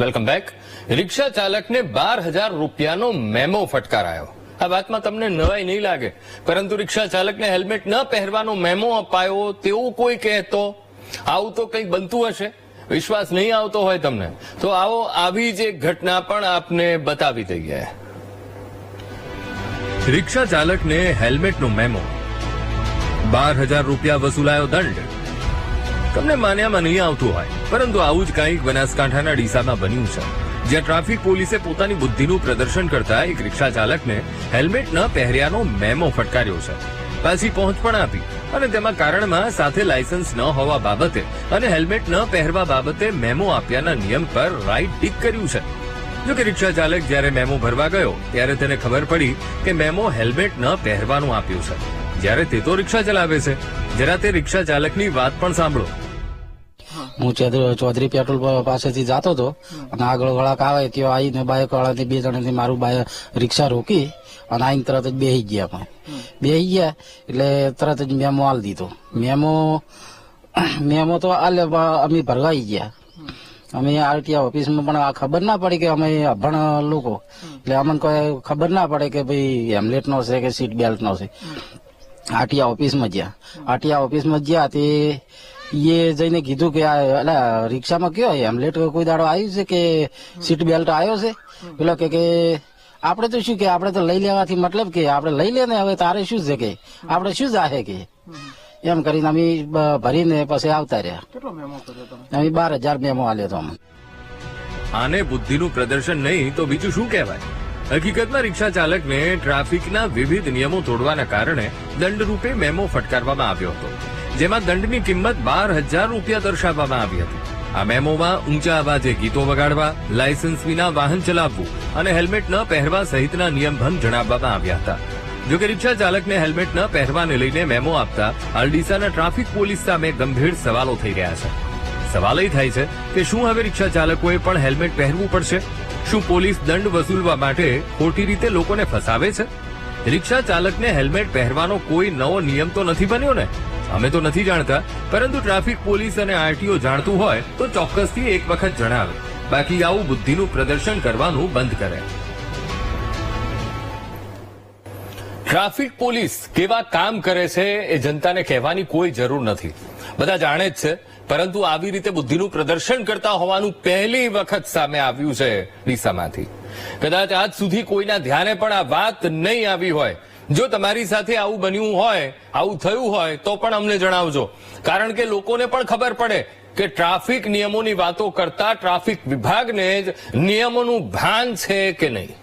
Welcome back. રિક્ષા ચાલકને બાર હજાર રૂપિયાનો મેમો ફટકારાયો. આ વાતમાં તમને નવાઈ નહીં લાગે, પરંતુ રિક્ષા ચાલકને હેલ્મેટ ન પહેરવાનો મેમો અપાયો તેવું કોઈ કહેતો. આવું તો કંઈક બનતું હશે? વિશ્વાસ નહીં આવતો હોય તમને. તો આવો આવી જ એક ઘટના પણ આપને બતાવી દઈએ. રિક્ષા ચાલકને હેલ્મેટનો મેમો. બાર હજાર રૂપિયા વસૂલાયો દંડ. તમને માન્યામાં નહીં આવતું હોય, પરંતુ આવું જ કંઈક બનાસકાંઠાના ડીસામાં બન્યું છે. જ્યાં ટ્રાફિક પોલીસે પોતાની બુદ્ધિનું પ્રદર્શન કરતા એક રિક્ષા ચાલકને હેલ્મેટ ન પહેર્યાનો મેમો ફટકાર્યો છે. પાછી પહોંચ પણ આપી અને તેમાં કારણમાં સાથે લાયસન્સ ન હોવા બાબતે અને હેલ્મેટ ન પહેરવા બાબતે મેમો આપ્યાના નિયમ પર રાઈટ ટીક કર્યું છે. જો કે રિક્ષા ચાલક જ્યારે મેમો ભરવા ગયો, ત્યારે તેને ખબર પડી કે મેમો હેલ્મેટ ન પહેરવાનું આપ્યું છે. જ્યારે તે તો રિક્ષા ચલાવે છે. જરા તે રિક્ષા ચાલકની વાત પણ સાંભળો. હું ચૌધરી ચૌધરી પેટ્રોલ પાસેથી જતો હતો. અને આગળ વળાક આવે ત્યાં આવીને બાઇક વાળાથી બે જણાથી મારું બાઇક રિક્ષા રોકી અને આવીને તરત જ બેસી ગયા પણ. બેસી ગયા એટલે તરત જ મેમો આલ દીધો. મેમો મેમો તો આલે અમે ભરવાઈ ગયા. અમે આરટીઆઈ ઓફિસમાં પણ આ ખબર ના પડી કે અમે અભણ લોકો. એટલે અમને કોઈ ખબર ના પડે કે ભાઈ હેમલેટ નો છે કે સીટ બેલ્ટ નો છે આરટીઆઈ ઓફિસમાં ગયા. આરટીઆઈ ઓફિસમાં ગયા તે એ જઈને કીધું કે આ અલા રિક્ષામાં કયો હેમલેટ કોઈ દાડો આવ્યું છે કે સીટ બેલ્ટ આવ્યો છે? પેલો કે કે આપણે તો શું કે આપણે તો લઈ લેવાથી મતલબ કે આપણે લઈ લે ને હવે તારે શું છે કે? આપણે શું જાહે કે? એમ કરીને અમે ભરીને પછી આવતા રહ્યા. કેટલો મેમો કર્યો તમે? અમે બાર હજાર મેમો આલ્યો તો આને બુદ્ધિનું પ્રદર્શન નહીં તો બીજું શું કહેવાય? હકીકતમાં રિક્ષા ચાલકને ટ્રાફિકના વિવિધ નિયમો તોડવાના કારણે દંડરૂપે મેમો ફટકારવામાં આવ્યો હતો. જેમાં દંડની કિંમત બાર હજાર રૂપિયા દર્શાવવામાં આવી હતી. આ મેમોમાં ઊંચા અવાજે ગીતો વગાડવા, લાયસન્સ વિના વાહન ચલાવવું અને હેલ્મેટ ન પહેરવા સહિતના નિયમભંગ જણાવવામાં આવ્યા હતા. જોકે રિક્ષા ચાલકને હેલ્મેટ ન પહેરવાને લઈને મેમો આપતા અરડીસાના ટ્રાફિક પોલીસ સામે ગંભીર સવાલો થઈ રહ્યા છે. સવાલ એ થાય છે કે શું હવે રિક્ષા ચાલકોએ પણ હેલ્મેટ પહેરવું પડશે? શું પોલીસ દંડ વસૂલવા માટે ખોટી રીતે લોકોને ફસાવે છે? રિક્ષા ચાલકને હેલ્મેટ પહેરવાનો કોઈ નવો નિયમ તો નથી બન્યો ને? અમે તો નથી જાણતા, પરંતુ ટ્રાફિક પોલીસ અને આરટીઓ જાણતું હોય તો ચોક્કસથી એક વખત જણાવે. બાકી આવું બુદ્ધિનું પ્રદર્શન કરવાનું બંધ કરે. ટ્રાફિક પોલીસ કેવા કામ કરે છે એ જનતાને કહેવાની કોઈ જરૂર નથી. બધા જાણે જ છે, પરંતુ આવી રીતે બુદ્ધિનું પ્રદર્શન કરતા હોવાનું પહેલી વખત સામે આવ્યું છે ડીસામાંથી. કદાચ આજ સુધી કોઈના ધ્યાને પણ આ વાત નહીં આવી હોય જો તમારી સાથે આવું બન્યું હોય, આવું થયું હોય, તો પણ અમને જણાવજો. કારણ કે લોકોને પણ ખબર પડે કે ટ્રાફિક નિયમોની વાતો કરતા ટ્રાફિક વિભાગને જ નિયમોનું ભાન છે કે નહીં.